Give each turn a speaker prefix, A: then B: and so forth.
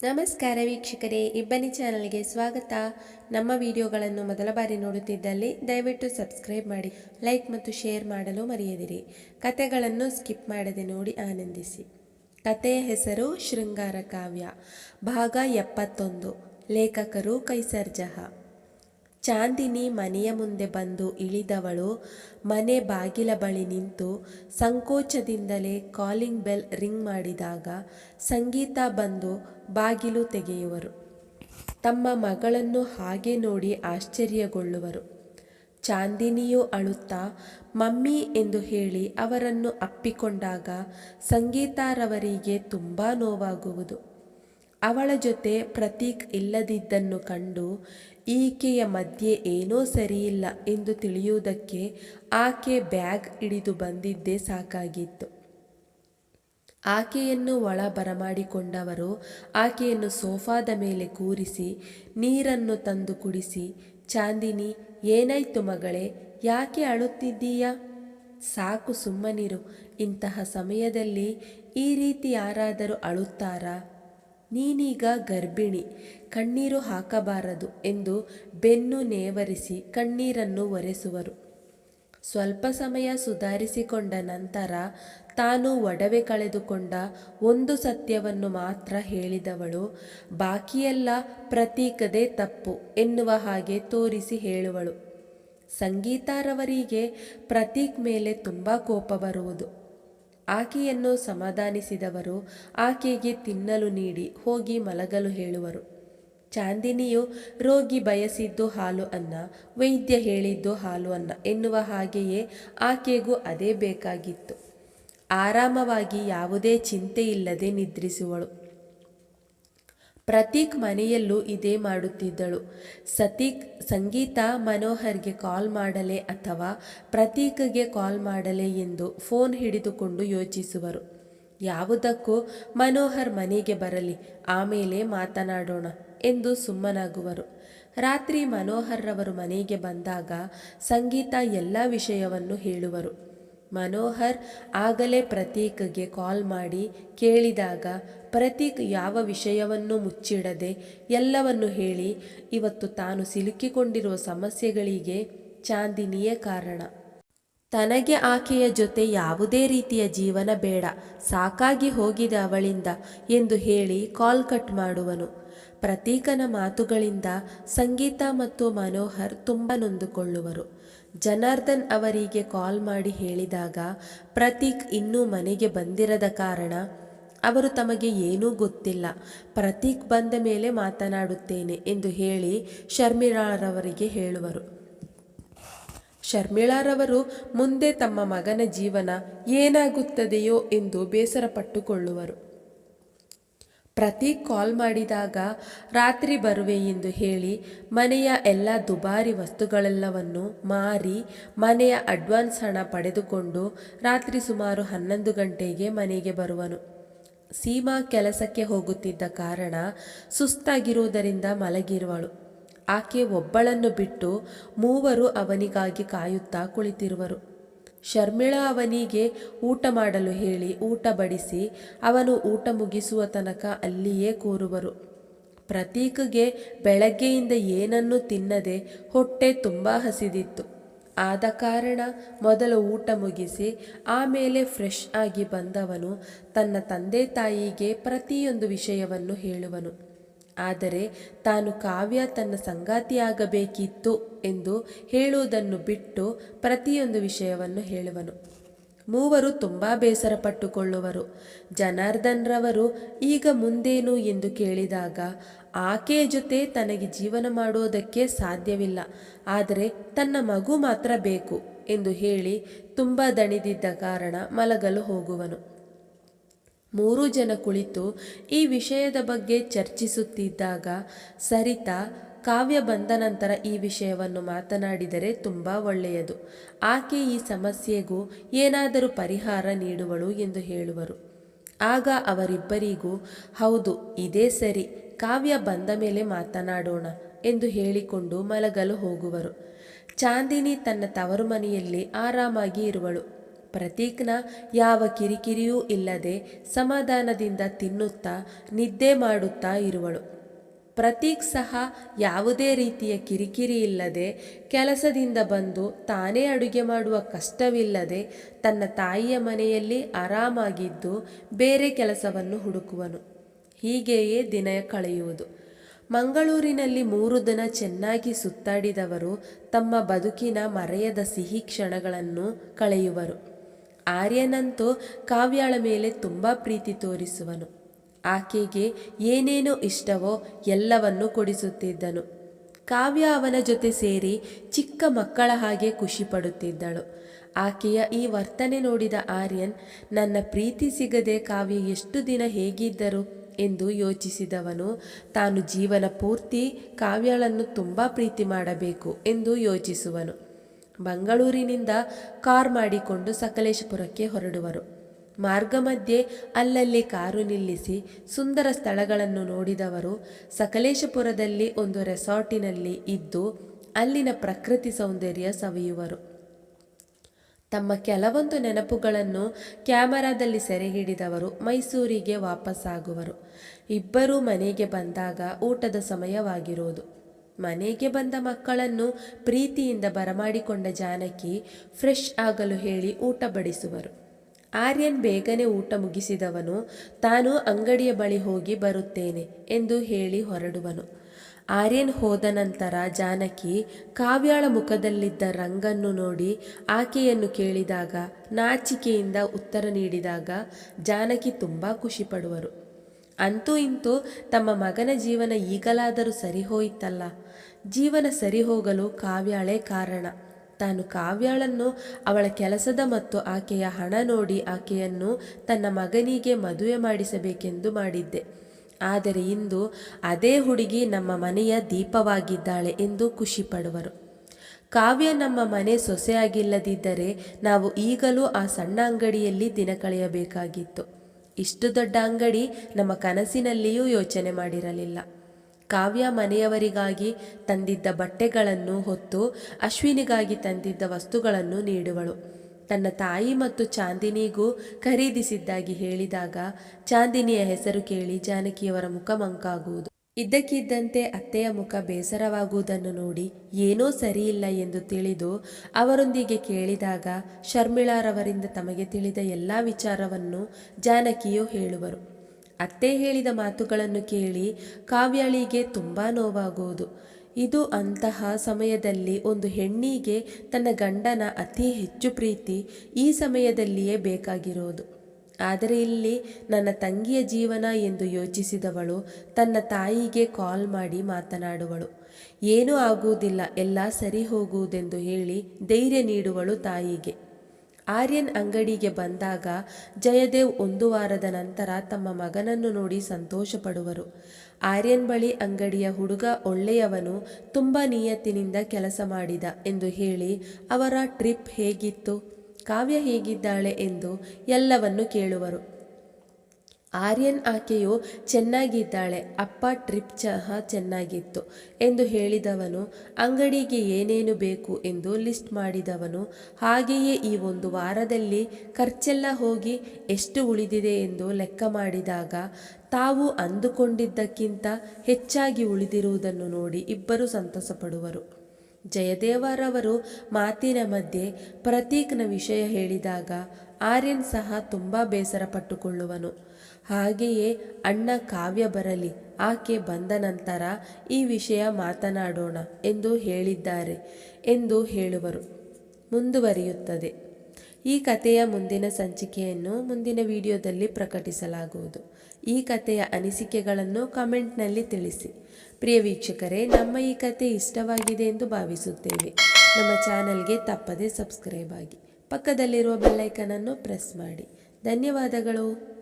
A: ನಮಸ್ಕಾರ ವೀಕ್ಷಕರೇ, ಇಬ್ಬನಿ ಚಾನಲ್ಗೆ ಸ್ವಾಗತ. ನಮ್ಮ ವಿಡಿಯೋಗಳನ್ನು ಮೊದಲ ಬಾರಿ ನೋಡುತ್ತಿದ್ದಲ್ಲಿ ದಯವಿಟ್ಟು ಸಬ್ಸ್ಕ್ರೈಬ್ ಮಾಡಿ, ಲೈಕ್ ಮತ್ತು ಶೇರ್ ಮಾಡಲು ಮರೆಯದಿರಿ. ಕತೆಗಳನ್ನು ಸ್ಕಿಪ್ ಮಾಡದೆ ನೋಡಿ ಆನಂದಿಸಿ. ಕತೆಯ ಹೆಸರು ಶೃಂಗಾರ ಕಾವ್ಯ. ಭಾಗ ಎಪ್ಪತ್ತೊಂದು. ಲೇಖಕರು ಕೈಸರ್ಜಹ ಚಾಂದಿನಿ ಮನೆಯ ಮುಂದೆ ಬಂದು ಇಳಿದವಳು ಮನೆ ಬಾಗಿಲ ಬಳಿ ನಿಂತು ಸಂಕೋಚದಿಂದಲೇ ಕಾಲಿಂಗ್ ಬೆಲ್ ರಿಂಗ್ ಮಾಡಿದಾಗ ಸಂಗೀತ ಬಂದು ಬಾಗಿಲು ತೆಗೆಯುವರು. ತಮ್ಮ ಮಗಳನ್ನು ಹಾಗೆ ನೋಡಿ ಆಶ್ಚರ್ಯಗೊಳ್ಳುವರು. ಚಾಂದಿನಿಯು ಅಳುತ್ತಾ, ಮಮ್ಮಿ ಎಂದು ಹೇಳಿ ಅವರನ್ನು ಅಪ್ಪಿಕೊಂಡಾಗ ಸಂಗೀತಾರವರಿಗೆ ತುಂಬ ನೋವಾಗುವುದು. ಅವಳ ಜೊತೆ ಪ್ರತೀಕ್ ಇಲ್ಲದಿದ್ದನ್ನು ಕಂಡು, ಈಕೆಯ ಮಧ್ಯೆ ಏನೋ ಸರಿಯಿಲ್ಲ ಎಂದು ತಿಳಿಯುವುದಕ್ಕೆ ಆಕೆ ಬ್ಯಾಗ್ ಹಿಡಿದು ಬಂದಿದ್ದೇ ಸಾಕಾಗಿತ್ತು. ಆಕೆಯನ್ನು ಒಳ ಬರಮಾಡಿಕೊಂಡವರು ಆಕೆಯನ್ನು ಸೋಫಾದ ಮೇಲೆ ಕೂರಿಸಿ, ನೀರನ್ನು ತಂದು ಕುಡಿಸಿ, ಚಾಂದಿನಿ, ಏನಾಯ್ತು ಮಗಳೇ? ಯಾಕೆ ಅಳುತ್ತಿದ್ದೀಯಾ? ಸಾಕು ಸುಮ್ಮನಿರು. ಇಂತಹ ಸಮಯದಲ್ಲಿ ಈ ರೀತಿ ಯಾರಾದರೂ ಅಳುತ್ತಾರಾ? ನೀನೀಗ ಗರ್ಭಿಣಿ, ಕಣ್ಣೀರು ಹಾಕಬಾರದು ಎಂದು ಬೆನ್ನು ನೇವರಿಸಿ ಕಣ್ಣೀರನ್ನು ಒರೆಸುವರು. ಸ್ವಲ್ಪ ಸಮಯ ಸುಧಾರಿಸಿಕೊಂಡ ನಂತರ ತಾನು ಒಡವೆ ಕಳೆದುಕೊಂಡ ಒಂದು ಸತ್ಯವನ್ನು ಮಾತ್ರ ಹೇಳಿದವಳು, ಬಾಕಿಯೆಲ್ಲ ಪ್ರತೀಕದೇ ತಪ್ಪು ಎನ್ನುವ ಹಾಗೆ ತೋರಿಸಿ ಹೇಳುವಳು. ಸಂಗೀತಾರವರಿಗೆ ಪ್ರತೀಕ್ ಮೇಲೆ ತುಂಬ ಕೋಪ ಬರುವುದು. ಆಕೆಯನ್ನು ಸಮಾಧಾನಿಸಿದವರು ಆಕೆಗೆ ತಿನ್ನಲು ನೀಡಿ ಹೋಗಿ ಮಲಗಲು ಹೇಳುವರು. ಚಾಂದಿನಿಯು ರೋಗಿ ಬಯಸಿದ್ದು ಹಾಲು ಅನ್ನ, ವೈದ್ಯ ಹೇಳಿದ್ದು ಹಾಲು ಅನ್ನ ಎನ್ನುವ ಹಾಗೆಯೇ ಆಕೆಗೂ ಅದೇ ಬೇಕಾಗಿತ್ತು. ಆರಾಮವಾಗಿ ಯಾವುದೇ ಚಿಂತೆ ಇಲ್ಲದೆ ನಿದ್ರಿಸುವಳು. ಪ್ರತೀಕ್ ಮನೆಯಲ್ಲೂ ಇದೇ ಮಾಡುತ್ತಿದ್ದಳು. ಸತೀಕ್ ಸಂಗೀತ ಮನೋಹರ್ಗೆ ಕಾಲ್ ಮಾಡಲೇ ಅಥವಾ ಪ್ರತೀಕ್ಗೆ ಕಾಲ್ ಮಾಡಲೇ ಎಂದು ಫೋನ್ ಹಿಡಿದುಕೊಂಡು ಯೋಚಿಸುವರು. ಯಾವುದಕ್ಕೂ ಮನೋಹರ್ ಮನೆಗೆ ಬರಲಿ, ಆಮೇಲೆ ಮಾತನಾಡೋಣ ಎಂದು ಸುಮ್ಮನಾಗುವರು. ರಾತ್ರಿ ಮನೋಹರ್ರವರು ಮನೆಗೆ ಬಂದಾಗ ಸಂಗೀತ ಎಲ್ಲ ವಿಷಯವನ್ನು ಹೇಳುವರು. ಮನೋಹರ್ ಆಗಲೇ ಪ್ರತೀಕ್ಗೆ ಕಾಲ್ ಮಾಡಿ ಕೇಳಿದಾಗ, ಪ್ರತೀಕ್ ಯಾವ ವಿಷಯವನ್ನು ಮುಚ್ಚಿಡದೆ ಎಲ್ಲವನ್ನು ಹೇಳಿ, ಇವತ್ತು ತಾನು ಸಿಲುಕಿಕೊಂಡಿರುವ ಸಮಸ್ಯೆಗಳಿಗೆ ಚಾಂದಿನಿಯೇ ಕಾರಣ. ತನಗೆ ಆಕೆಯ ಜೊತೆ ಯಾವುದೇ ರೀತಿಯ ಜೀವನ ಬೇಡ, ಸಾಕಾಗಿ ಹೋಗಿದೆ ಅವಳಿಂದ ಎಂದು ಹೇಳಿ ಕಾಲ್ ಕಟ್ ಮಾಡುವನು. ಪ್ರತೀಕನ ಮಾತುಗಳಿಂದ ಸಂಗೀತ ಮತ್ತು ಮನೋಹರ್ ತುಂಬ ನೊಂದುಕೊಳ್ಳುವರು. ಜನಾರ್ದನ್ ಅವರಿಗೆ ಕಾಲ್ ಮಾಡಿ ಹೇಳಿದಾಗ, ಪ್ರತೀಕ್ ಇನ್ನೂ ಮನೆಗೆ ಬಂದಿರದ ಕಾರಣ ಅವರು ತಮಗೆ ಏನೂ ಗೊತ್ತಿಲ್ಲ. ಪ್ರತೀಕ್ ಬಂದ ಮೇಲೆ ಮಾತನಾಡುತ್ತೇನೆ ಎಂದು ಹೇಳಿ ಶರ್ಮಿಳಾರವರಿಗೆ ಹೇಳುವರು. ಶರ್ಮಿಳಾರವರು ಮುಂದೆ ತಮ್ಮ ಮಗನ ಜೀವನ ಏನಾಗುತ್ತದೆಯೋ ಎಂದು ಬೇಸರ ಪ್ರತೀಕ್ ಕಾಲ್ ಮಾಡಿದಾಗ ರಾತ್ರಿ ಬರುವೆ ಎಂದು ಹೇಳಿ ಮನೆಯ ಎಲ್ಲ ದುಬಾರಿ ವಸ್ತುಗಳೆಲ್ಲವನ್ನು ಮಾರಿ ಮನೆಯ ಅಡ್ವಾನ್ಸ್ ಹಣ ಪಡೆದುಕೊಂಡು ರಾತ್ರಿ ಸುಮಾರು ಹನ್ನೊಂದು ಗಂಟೆಗೆ ಮನೆಗೆ ಬರುವನು. ಸೀಮಾ ಕೆಲಸಕ್ಕೆ ಹೋಗುತ್ತಿದ್ದ ಕಾರಣ ಸುಸ್ತಾಗಿರುವುದರಿಂದ ಮಲಗಿರುವಳು. ಆಕೆ ಒಬ್ಬಳನ್ನು ಬಿಟ್ಟು ಮೂವರು ಅವನಿಗಾಗಿ ಕಾಯುತ್ತಾ ಕುಳಿತಿರುವರು. ಶರ್ಮಿಳಾ ಅವನಿಗೆ ಊಟ ಮಾಡಲು ಹೇಳಿ ಊಟ ಬಡಿಸಿ ಅವನು ಊಟ ಮುಗಿಸುವ ತನಕ ಅಲ್ಲಿಯೇ ಕೂರುವರು. ಪ್ರತೀಕ್ಗೆ ಬೆಳಗ್ಗೆಯಿಂದ ಏನನ್ನೂ ತಿನ್ನದೆ ಹೊಟ್ಟೆ ತುಂಬ ಹಸಿದಿತ್ತು. ಆದ ಕಾರಣ ಮೊದಲು ಊಟ ಮುಗಿಸಿ ಆಮೇಲೆ ಫ್ರೆಶ್ ಆಗಿ ಬಂದವನು ತನ್ನ ತಂದೆ ತಾಯಿಗೆ ಪ್ರತಿಯೊಂದು ವಿಷಯವನ್ನು ಹೇಳುವನು. ಆದರೆ ತಾನು ಕಾವ್ಯ ತನ್ನ ಸಂಗಾತಿಯಾಗಬೇಕಿತ್ತು ಎಂದು ಹೇಳುವುದನ್ನು ಬಿಟ್ಟು ಪ್ರತಿಯೊಂದು ವಿಷಯವನ್ನು ಹೇಳುವನು. ಮೂವರು ತುಂಬ ಬೇಸರ ಪಟ್ಟುಕೊಳ್ಳುವರು ಜನಾರ್ದನ್ರವರು ಈಗ ಮುಂದೇನು ಎಂದು ಕೇಳಿದಾಗ ಆಕೆಯ ಜೊತೆ ತನಗೆ ಜೀವನ ಮಾಡುವುದಕ್ಕೆ ಸಾಧ್ಯವಿಲ್ಲ. ಆದರೆ ತನ್ನ ಮಗು ಮಾತ್ರ ಬೇಕು ಎಂದು ಹೇಳಿ ತುಂಬ ದಣಿದಿದ್ದ ಕಾರಣ ಮಲಗಲು ಹೋಗುವನು. ಮೂರೂ ಜನ ಕುಳಿತು ಈ ವಿಷಯದ ಬಗ್ಗೆ ಚರ್ಚಿಸುತ್ತಿದ್ದಾಗ ಸರಿತಾ ಕಾವ್ಯ ಬಂದ ನಂತರ ಈ ವಿಷಯವನ್ನು ಮಾತನಾಡಿದರೆ ತುಂಬ ಒಳ್ಳೆಯದು. ಆಕೆ ಈ ಸಮಸ್ಯೆಗೂ ಏನಾದರೂ ಪರಿಹಾರ ನೀಡುವಳು ಎಂದು ಹೇಳುವರು. ಆಗ ಅವರಿಬ್ಬರಿಗೂ, ಹೌದು, ಇದೇ ಸರಿ, ಕಾವ್ಯ ಬಂದ ಮೇಲೆ ಮಾತನಾಡೋಣ ಎಂದು ಹೇಳಿಕೊಂಡು ಮಲಗಲು ಹೋಗುವರು. ಚಾಂದಿನಿ ತನ್ನ ತವರು ಮನೆಯಲ್ಲಿ ಆರಾಮಾಗಿ ಇರುವಳು. ಪ್ರತೀಕ್ನ ಯಾವ ಕಿರಿಕಿರಿಯೂ ಇಲ್ಲದೆ ಸಮಾಧಾನದಿಂದ ತಿನ್ನುತ್ತಾ, ನಿದ್ದೆ ಮಾಡುತ್ತಾ ಇರುವಳು. ಪ್ರತೀಕ್ ಸಹ ಯಾವುದೇ ರೀತಿಯ ಕಿರಿಕಿರಿ ಇಲ್ಲದೆ ಕೆಲಸದಿಂದ ಬಂದು ತಾನೇ ಅಡುಗೆ ಮಾಡುವ ಕಷ್ಟವಿಲ್ಲದೆ ತನ್ನ ತಾಯಿಯ ಮನೆಯಲ್ಲಿ ಆರಾಮಾಗಿದ್ದು ಬೇರೆ ಕೆಲಸವನ್ನು ಹುಡುಕುವನು. ಹೀಗೆಯೇ ದಿನ ಕಳೆಯುವುದು. ಮಂಗಳೂರಿನಲ್ಲಿ ಮೂರು ದಿನ ಚೆನ್ನಾಗಿ ಸುತ್ತಾಡಿದವರು ತಮ್ಮ ಬದುಕಿನ ಮರೆಯದ ಸಿಹಿ ಕ್ಷಣಗಳನ್ನು ಕಳೆಯುವರು. ಆರ್ಯನಂತೂ ಕಾವ್ಯಾಳ ಮೇಲೆ ತುಂಬ ಪ್ರೀತಿ ತೋರಿಸುವನು. ಆಕೆಗೆ ಏನೇನು ಇಷ್ಟವೋ ಎಲ್ಲವನ್ನೂ ಕೊಡಿಸುತ್ತಿದ್ದನು. ಕಾವ್ಯ ಅವನ ಜೊತೆ ಸೇರಿ ಚಿಕ್ಕ ಮಕ್ಕಳ ಹಾಗೆ ಖುಷಿ ಪಡುತ್ತಿದ್ದಳು. ಆಕೆಯ ಈ ವರ್ತನೆ ನೋಡಿದ ಆರ್ಯನ್, ನನ್ನ ಪ್ರೀತಿ ಸಿಗದೆ ಕಾವ್ಯ ಎಷ್ಟು ದಿನ ಹೇಗಿದ್ದರು ಎಂದು ಯೋಚಿಸಿದವನು, ತಾನು ಜೀವನ ಪೂರ್ತಿ ಕಾವ್ಯಳನ್ನು ತುಂಬ ಪ್ರೀತಿ ಮಾಡಬೇಕು ಎಂದು ಯೋಚಿಸುವನು. ಮಂಗಳೂರಿನಿಂದ ಕಾರ್ ಮಾಡಿಕೊಂಡು ಸಕಲೇಶಪುರಕ್ಕೆ ಹೊರಡುವರು. ಮಾರ್ಗ ಮಧ್ಯೆ ಅಲ್ಲಲ್ಲಿ ಕಾರು ನಿಲ್ಲಿಸಿ ಸುಂದರ ಸ್ಥಳಗಳನ್ನು ನೋಡಿದವರು ಸಕಲೇಶಪುರದಲ್ಲಿ ಒಂದು ರೆಸಾರ್ಟಿನಲ್ಲಿ ಇದ್ದು ಅಲ್ಲಿನ ಪ್ರಕೃತಿ ಸೌಂದರ್ಯ ಸವಿಯುವರು. ತಮ್ಮ ಕೆಲವೊಂದು ನೆನಪುಗಳನ್ನು ಕ್ಯಾಮರಾದಲ್ಲಿ ಸೆರೆ ಹಿಡಿದವರು ಮೈಸೂರಿಗೆ ವಾಪಸ್ಸಾಗುವರು. ಇಬ್ಬರೂ ಮನೆಗೆ ಬಂದಾಗ ಊಟದ ಸಮಯವಾಗಿರುವುದು. ಮನೆಗೆ ಬಂದ ಮಕ್ಕಳನ್ನು ಪ್ರೀತಿಯಿಂದ ಬರಮಾಡಿಕೊಂಡ ಜಾನಕಿ ಫ್ರೆಶ್ ಆಗಲು ಹೇಳಿ ಊಟ ಬಡಿಸುವರು. ಆರ್ಯನ್ ಬೇಗನೆ ಊಟ ಮುಗಿಸಿದವನು, ತಾನು ಅಂಗಡಿಯ ಬಳಿ ಹೋಗಿ ಬರುತ್ತೇನೆ ಎಂದು ಹೇಳಿ ಹೊರಡುವನು. ಆರ್ಯನ್ ಹೋದ ನಂತರ ಜಾನಕಿ ಕಾವ್ಯಾಳ ಮುಖದಲ್ಲಿದ್ದ ರಂಗನ್ನು ನೋಡಿ ಆಕೆಯನ್ನು ಕೇಳಿದಾಗ, ನಾಚಿಕೆಯಿಂದ ಉತ್ತರ ನೀಡಿದಾಗ ಜಾನಕಿ ತುಂಬ ಖುಷಿಪಡುವರು. ಅಂತೂ ಇಂತೂ ತಮ್ಮ ಮಗನ ಜೀವನ ಈಗಲಾದರೂ ಸರಿ ಹೋಯಿತಲ್ಲ ಜೀವನ ಸರಿ ಹೋಗಲು ಕಾವ್ಯಾಳೇ ಕಾರಣ. ತಾನು ಕಾವ್ಯಾಳನ್ನು ಅವಳ ಕೆಲಸದ ಮತ್ತು ಆಕೆಯ ಹಣ ನೋಡಿ ಆಕೆಯನ್ನು ತನ್ನ ಮಗನಿಗೆ ಮದುವೆ ಮಾಡಿಸಬೇಕೆಂದು ಮಾಡಿದ್ದೆ. ಆದರೆ ಇಂದು ಅದೇ ಹುಡುಗಿ ನಮ್ಮ ಮನೆಯ ದೀಪವಾಗಿದ್ದಾಳೆ ಎಂದು ಖುಷಿ ಪಡುವರು ಕಾವ್ಯ ನಮ್ಮ ಮನೆ ಸೊಸೆಯಾಗಿಲ್ಲದಿದ್ದರೆ ನಾವು ಈಗಲೂ ಆ ಸಣ್ಣ ಅಂಗಡಿಯಲ್ಲಿ ದಿನ ಕಳೆಯಬೇಕಾಗಿತ್ತು. ಇಷ್ಟು ದೊಡ್ಡ ಅಂಗಡಿ ನಮ್ಮ ಕನಸಿನಲ್ಲಿಯೂ ಯೋಚನೆ ಮಾಡಿರಲಿಲ್ಲ. ಕಾವ್ಯ ಮನೆಯವರಿಗಾಗಿ ತಂದಿದ್ದ ಬಟ್ಟೆಗಳನ್ನು ಹೊತ್ತು ಅಶ್ವಿನಿಗಾಗಿ ತಂದಿದ್ದ ವಸ್ತುಗಳನ್ನು ನೀಡುವಳು. ತನ್ನ ತಾಯಿ ಮತ್ತು ಚಾಂದಿನಿಗೂ ಖರೀದಿಸಿದ್ದಾಗಿ ಹೇಳಿದಾಗ ಚಾಂದಿನಿಯ ಹೆಸರು ಕೇಳಿ ಜಾನಕಿಯವರ ಮುಖ ಮಂಕಾಗುವುದು. ಇದ್ದಕ್ಕಿದ್ದಂತೆ ಅತ್ತೆಯ ಮುಖ ಬೇಸರವಾಗುವುದನ್ನು ನೋಡಿ ಏನೋ ಸರಿಯಿಲ್ಲ ಎಂದು ತಿಳಿದು ಅವರೊಂದಿಗೆ ಕೇಳಿದಾಗ ಶರ್ಮಿಳಾರವರಿಂದ ತಮಗೆ ತಿಳಿದ ಎಲ್ಲ ವಿಚಾರವನ್ನು ಜಾನಕಿಯು ಹೇಳುವರು. ಅತ್ತೆ ಹೇಳಿದ ಮಾತುಗಳನ್ನು ಕೇಳಿ ಕಾವ್ಯಾಳಿಗೆ ತುಂಬ ನೋವಾಗುವುದು. ಇದು ಅಂತಹ ಸಮಯದಲ್ಲಿ ಒಂದು ಹೆಣ್ಣಿಗೆ ತನ್ನ ಗಂಡನ ಅತಿ ಹೆಚ್ಚು ಪ್ರೀತಿ ಈ ಸಮಯದಲ್ಲಿಯೇ ಬೇಕಾಗಿರೋದು. ಆದರೆ ಇಲ್ಲಿ ನನ್ನ ತಂಗಿಯ ಜೀವನ ಎಂದು ಯೋಚಿಸಿದವಳು ತನ್ನ ತಾಯಿಗೆ ಕಾಲ್ ಮಾಡಿ ಮಾತನಾಡುವಳು. ಏನೂ ಆಗುವುದಿಲ್ಲ, ಎಲ್ಲ ಸರಿ ಹೋಗುವುದೆಂದು ಹೇಳಿ ಧೈರ್ಯ ನೀಡುವಳು ತಾಯಿಗೆ. ಆರ್ಯನ್ ಅಂಗಡಿಗೆ ಬಂದಾಗ ಜಯದೇವ್ ಒಂದು ವಾರದ ನಂತರ ತಮ್ಮ ಮಗನನ್ನು ನೋಡಿ ಸಂತೋಷ ಪಡುವರು ಆರ್ಯನ್ ಬಳಿ ಅಂಗಡಿಯ ಹುಡುಗ ಒಳ್ಳೆಯವನು ತುಂಬ ನಿಯತ್ತಿನಿಂದ ಕೆಲಸ ಮಾಡಿದ ಎಂದು ಹೇಳಿ ಅವರ ಟ್ರಿಪ್ ಹೇಗಿತ್ತು? ಕಾವ್ಯ ಹೇಗಿದ್ದಾಳೆ ಎಂದು ಎಲ್ಲವನ್ನು ಕೇಳುವರು. ಆರ್ಯನ್ ಆಕೆಯು ಚೆನ್ನಾಗಿದ್ದಾಳೆ, ಅಪ್ಪ ಟ್ರಿಪ್ ಸಹ ಚೆನ್ನಾಗಿತ್ತು ಎಂದು ಹೇಳಿದವನು, ಅಂಗಡಿಗೆ ಏನೇನು ಬೇಕು ಎಂದು ಲಿಸ್ಟ್ ಮಾಡಿದವನು, ಹಾಗೆಯೇ ಈ ಒಂದು ವಾರದಲ್ಲಿ ಖರ್ಚೆಲ್ಲ ಹೋಗಿ ಎಷ್ಟು ಉಳಿದಿದೆ ಎಂದು ಲೆಕ್ಕ ಮಾಡಿದಾಗ ತಾವು ಅಂದುಕೊಂಡಿದ್ದಕ್ಕಿಂತ ಹೆಚ್ಚಾಗಿ ಉಳಿದಿರುವುದನ್ನು ನೋಡಿ ಇಬ್ಬರು ಸಂತಸ ಪಡುವರು ಜಯದೇವರವರು ಮಾತಿನ ಮಧ್ಯೆ ಪ್ರತೀಕ್ನ ವಿಷಯ ಹೇಳಿದಾಗ ಆರ್ಯನ್ ಸಹ ತುಂಬ ಬೇಸರ ಪಟ್ಟುಕೊಳ್ಳುವನು ಹಾಗೆಯೇ ಅಣ್ಣ ಕಾವ್ಯ ಬರಲಿ, ಆಕೆ ಬಂದ ನಂತರ ಈ ವಿಷಯ ಮಾತನಾಡೋಣ ಎಂದು ಹೇಳಿದ್ದಾರೆ ಎಂದು ಹೇಳುವರು. ಮುಂದುವರಿಯುತ್ತದೆ. ಈ ಕಥೆಯ ಮುಂದಿನ ಸಂಚಿಕೆಯನ್ನು ಮುಂದಿನ ವಿಡಿಯೋದಲ್ಲಿ ಪ್ರಕಟಿಸಲಾಗುವುದು. ಈ ಕಥೆಯ ಅನಿಸಿಕೆಗಳನ್ನು ಕಮೆಂಟ್ನಲ್ಲಿ ತಿಳಿಸಿ. ಪ್ರಿಯ ವೀಕ್ಷಕರೇ, ನಮ್ಮ ಈ ಕತೆ ಇಷ್ಟವಾಗಿದೆ ಎಂದು ಭಾವಿಸುತ್ತೇವೆ. ನಮ್ಮ ಚಾನಲ್ಗೆ ತಪ್ಪದೇ ಸಬ್ಸ್ಕ್ರೈಬ್ ಆಗಿ. ಪಕ್ಕದಲ್ಲಿರುವ ಬೆಲ್ಲೈಕನನ್ನು ಪ್ರೆಸ್ ಮಾಡಿ. ಧನ್ಯವಾದಗಳು.